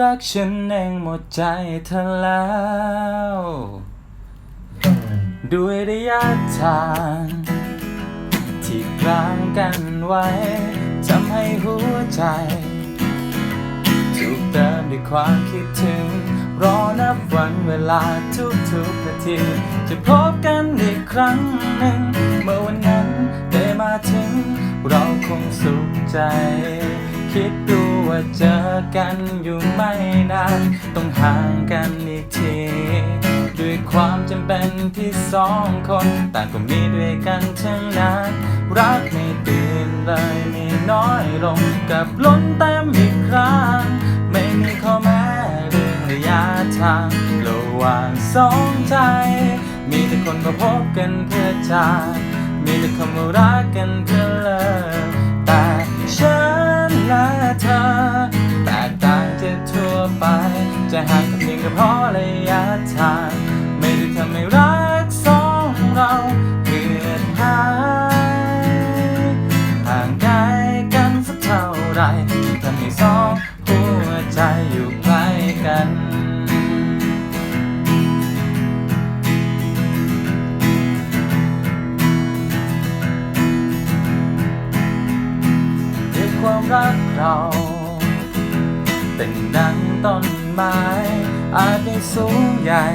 รักฉันเองหมดใจเธอแล้ว ด้วยระยะทาง ที่กลางกันไว้ทำให้หัวใจ ถูกเติมด้วยความคิดถึง รอนับวันเวลาทุกๆนาที จะพบกันอีกครั้งหนึ่ง เมื่อวันนั้นได้มาถึง เราคงสุขใจ คิดดูว่าเจอกันอยู่ไม่นานต้องห่างกันอีกที ด้วยความจำเป็นที่สองคนต่างก็มีด้วยกันทั้งนั้น รักไม่เปลี่ยนเลยมีน้อยลงกับล้นเต็มอีกครั้ง ไม่มีข้อแม้เรื่องระยะทางระหว่างสองใจ มีแต่คนมาพบกันเพื่อจากมีแต่คำว่ารักกันเพื่อเลิกแต่ฉัน และเธอ แตกต่างจากทั่วไป จะห่างกันเพียงแค่เพราะระยะทาง เรา เป็นดังต้นไม้อาจไม่สูงใหญ่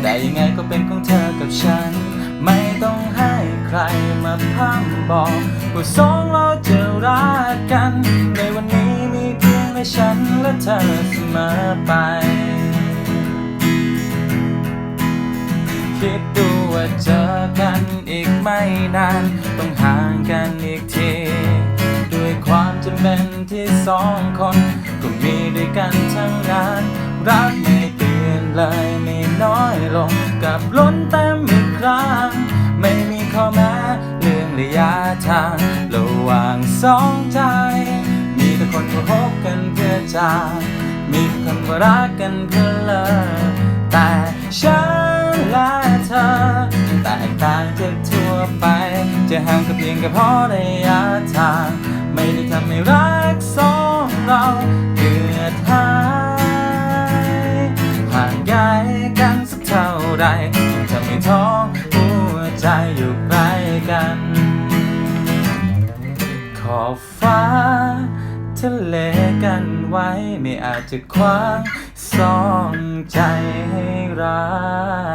แต่ยังไงก็เป็นของเธอกับฉัน ไม่ต้องให้ใครมาพร่ำบอกว่าสองเราจะรักกัน ในวันนี้มีเพียงแค่ฉันและเธอเสมอไป คิดดูว่าเจอกันอีกไม่นาน ต้องห่างกันอีกที สองคน ก็มีด้วยกันทั้งนั้น รักไม่เปลี่ยนเลยไม่น้อยลงกับล้นเต็มอีกครั้ง ไม่มีข้อแม้เรื่องระยะทางระหว่างสองใจ มีแต่คนมาพบกันเพื่อจากมีคนมารักกันเพื่อเลิกแต่ฉันและเธอแตกต่างจากทั่วไป จะห่างก็เพียงแค่เพราะระยะทาง ใจอยู่ใกล้กัน ขอบฟ้าทะเลกันไว้ไม่อาจจะควางสองใจให้รัก